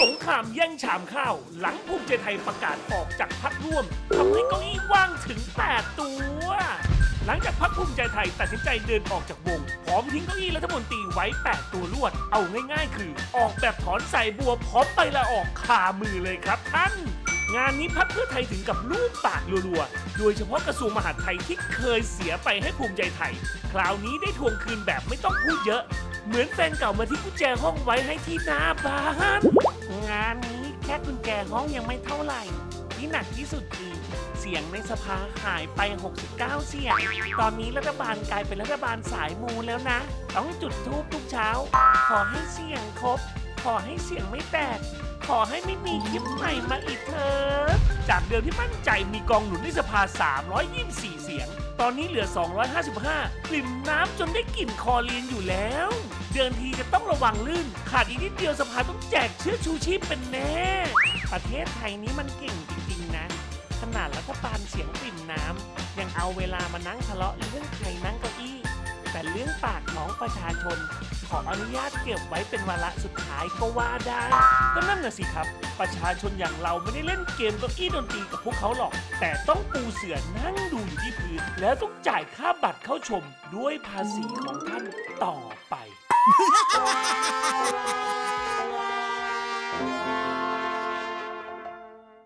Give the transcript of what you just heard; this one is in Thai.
สงครามแย่งชามข้าว หลังภูมิใจไทยประกาศออกจากพักร่วมทำให้เก้าอี้ว่างถึง 8 ตัว หลังจากพักภูมิใจไทยตัดสินใจเดินออกจากวง พร้อมทิ้งเก้าอี้รัฐมนตรีไว้ 8 ตัวลวด เอาง่ายๆ คือออกแบบถอนใส่บัวพร้อมไปละออกคามือเลยครับท่าน งานนี้พักเพื่อไทยถึงกับลูกปากรัวๆ โดยเฉพาะกระทรวงมหาดไทยที่เคยเสียไปให้ภูมิใจไทย คราวนี้ได้ทวงคืนแบบไม่ต้องพูดเยอะ เหมือนแฟนเก่ามาที่กุญแจห้องไว้ให้ที่หน้าบ้านงานนี้แค่กุญแจห้องยังไม่เท่าไหร่ ที่หนักที่สุดคือเสียงในสภาหายไป 69 เสียง ตอนนี้รัฐบาลกลายเป็นรัฐบาลสายมูแล้วนะ ต้องจุดทูบทุกเช้า ขอให้เสียงครบ ขอให้เสียงไม่แตก ขอให้ไม่มีคลิปใหม่มาอีกเถอะจากเดิมที่มั่นใจมีกองหนุนในสภา 324 เสียง ตอนนี้เหลือ 255 กลิ่มน้ำจนได้กลิ่นคอเลียนอยู่แล้ว เดินทีจะต้องระวังลื่น ขาดอีกนิดเดียวสภาต้องแจกเชื้อชูชีพเป็นแน่ ประเทศไทยนี้มันเก่งจริงๆนะ ขนาดรัฐบาลเสียงปริ่มน้ำยังเอาเวลามานั่งทะเลาะเรื่องใครนั่งเก้าอี้ แต่เรื่องปากท้องประชาชน ขออนุญาตเก็บไว้เป็นวาระสุดท้ายก็ว่าได้ ก็นั่นน่ะสิครับ ประชาชนอย่างเราไม่ได้เล่นเกมเก้าอี้ดนตรีกับพวกเขาหรอก แต่ต้องปูเสือนั่งดูอยู่ที่พื้น แล้วต้องจ่ายค่าบัตรเข้าชมด้วยภาษีของท่านต่อไป